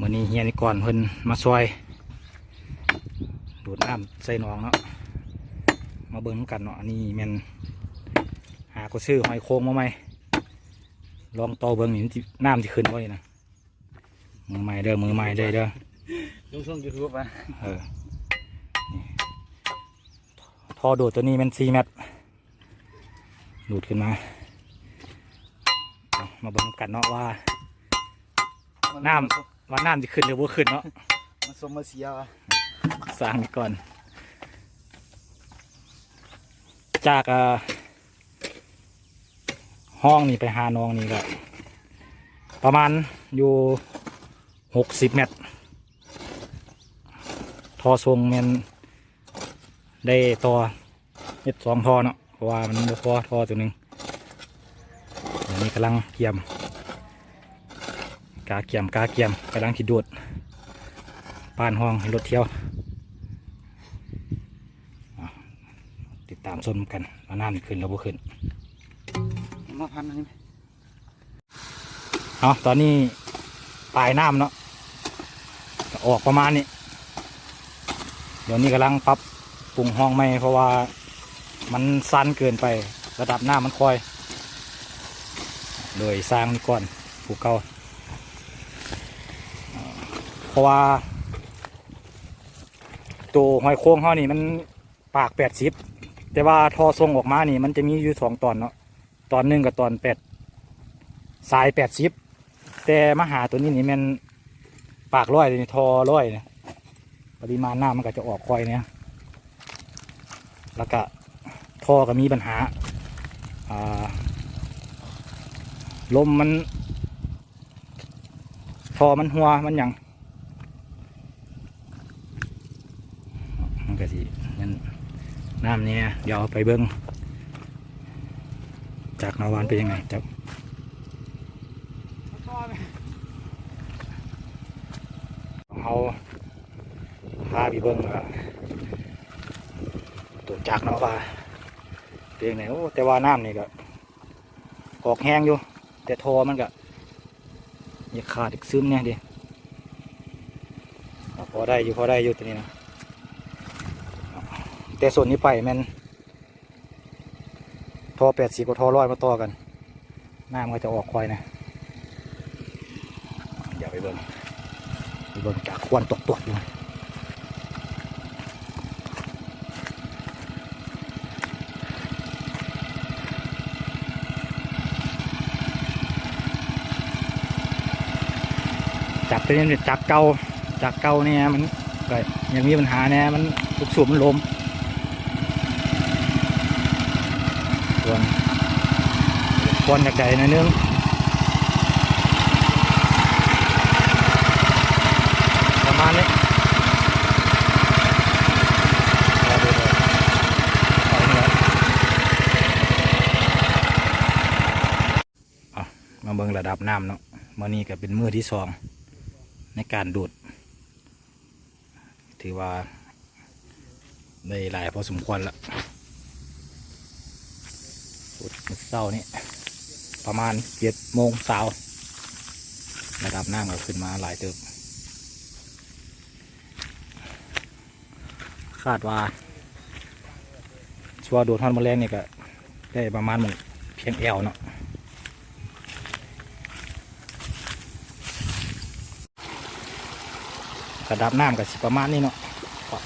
มื่อนี้เฮียนี่ก่อนเพิ่นมาช่วยดูดน้ำใส่หนองเนาะมาเบิ่งกันเนาะอันนี้แม่นหาก็ซื้อหอยโค้งมาไหมลองต่อเบิ่งนี่มันสิน้ำที่ขึ้นไว้นะมือใหม่เด้อมือใหม่เด้อเด้อลงช่องยูทูบอะเออนี่ท่อดูดตัวนี้มันสี่เมตรดูดขึ้นมาเอามาเบิ่งกันเนาะว่าน้ำ ว่าน้ำจะขึ้นหรือว่าขึ้นเนาะมาสมมาเสียอะสร้างไปก่อน จากอ่าห้องนี่ไปหาน้องนี่ก็ประมาณอยู่หกสิบเมตร ทอทรงแมนได้ต่อเม็ดสองทอเนาะเพราะว่ามันบ่พอทอตัวหนึ่งเดี๋ยวนี้กำลังเกี่ยม กาเกี่ยมกาเกี่ยมกำลังขีดดูดป้านห้องให้รถเที่ยวอะติดตามชมกันว่าน้ำขึ้นหรือบ่ขึ้นมาพันอันนี้เอาตอนนี้ปลายน้ำเนาะก็ออกประมาณนี้ เดี๋ยวนี้กำลังปรับปรุงห้องไม่เพราะว่ามันสั้นเกินไประดับน้ำมันคอย โดยสร้างนี่ก่อนผูกเก่าอ่าเพ ราะว่า ตัวหอยโค้งเขานี่มันปากแปดสิบแต่ว่าทอทรงออกมานี่ มันจะมีอยู่สองตอนเนาะตอนหนึ่งกับตอนแปดสายแปดสิบแต่มหาตัวนี้นี่มันปากร้อยนี่ทอร้อยเนี่ยปริมาณน้ำมันก็จะออกคอยเนี่ยแล้วก็ทอก็มีปัญหาอ่าลมมันทอมันหัวมันหยัง มันก็สินั่น น้ำเนี่ยเดี๋ยวเอไปเบิ้งจากนาวานเป็นยังไงจับเอาพาไปเบิ้งว่าตัวจากนาวาเป็นยังไงโอ้แต่ว่าน้ำนี่ก็ออกแห้งอยู่ แต่ทอมันก็อย่าขาดอีกซึมเนี่ยดิพอได้อยู่พอได้อยู่ตัวนี้นะ แต่ส่วนนี้ไปแมันทอแปดสิบกับทอร้อยมาต่อกัน หน้ามันก็จะออกควายนะเดี๋ยวไปเบิ่งไปเบิ่งจากควันตกตกอยู่จากตัวนี้เป็นจากเกาจากเกาเนี่ยมันก็ยังมีปัญหาเนี่ยมันลูกสูบมันลม วนควนจากใดนะนึงประมาณนี้เอาเลยเอาเนี่ยเอามาเบิ่งระดับน้ำเนาะมื่อนี้ก็เป็นมือที่สองในการดูด ถือว่าได้หลายพอสมควรละ สุดเศร้านี่ประมาณเจ็ดโมงเช้าระดับน้ำก็ขึ้นมาหลายเติบคาดว่าชัวร์โดดทอนมาแรงนี่ก็ได้ประมาณหมงเพียงแอวเนาะระดับน้ำก็สิประมาณนี้เนาะ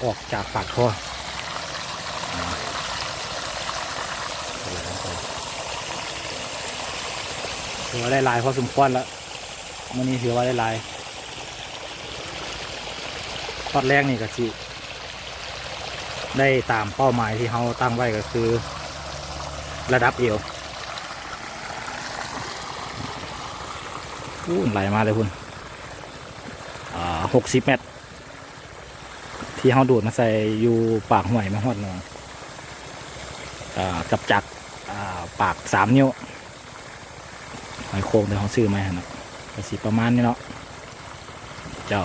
ออกจากปากท่อ ถือว่าได้ลายพอสมควรแล้วมันนี้ถือว่าได้ลายทอดแรกนี่ก็สิได้ตามเป้าหมายที่เขาตั้งไว้ก็คือ ระดับเอวอู้ไหลมาเลยคุณอ่าหกสิบเมตร ที่เขาดูดมาใส่อยู่ปากห่วยมาหอดหนองอ่ากับจักรอ่าปากสามนิ้ว หอยโครงเดี๋ยวเขาซื้อมาห้เนาะก็สิประมาณนี้เนาะเจ้า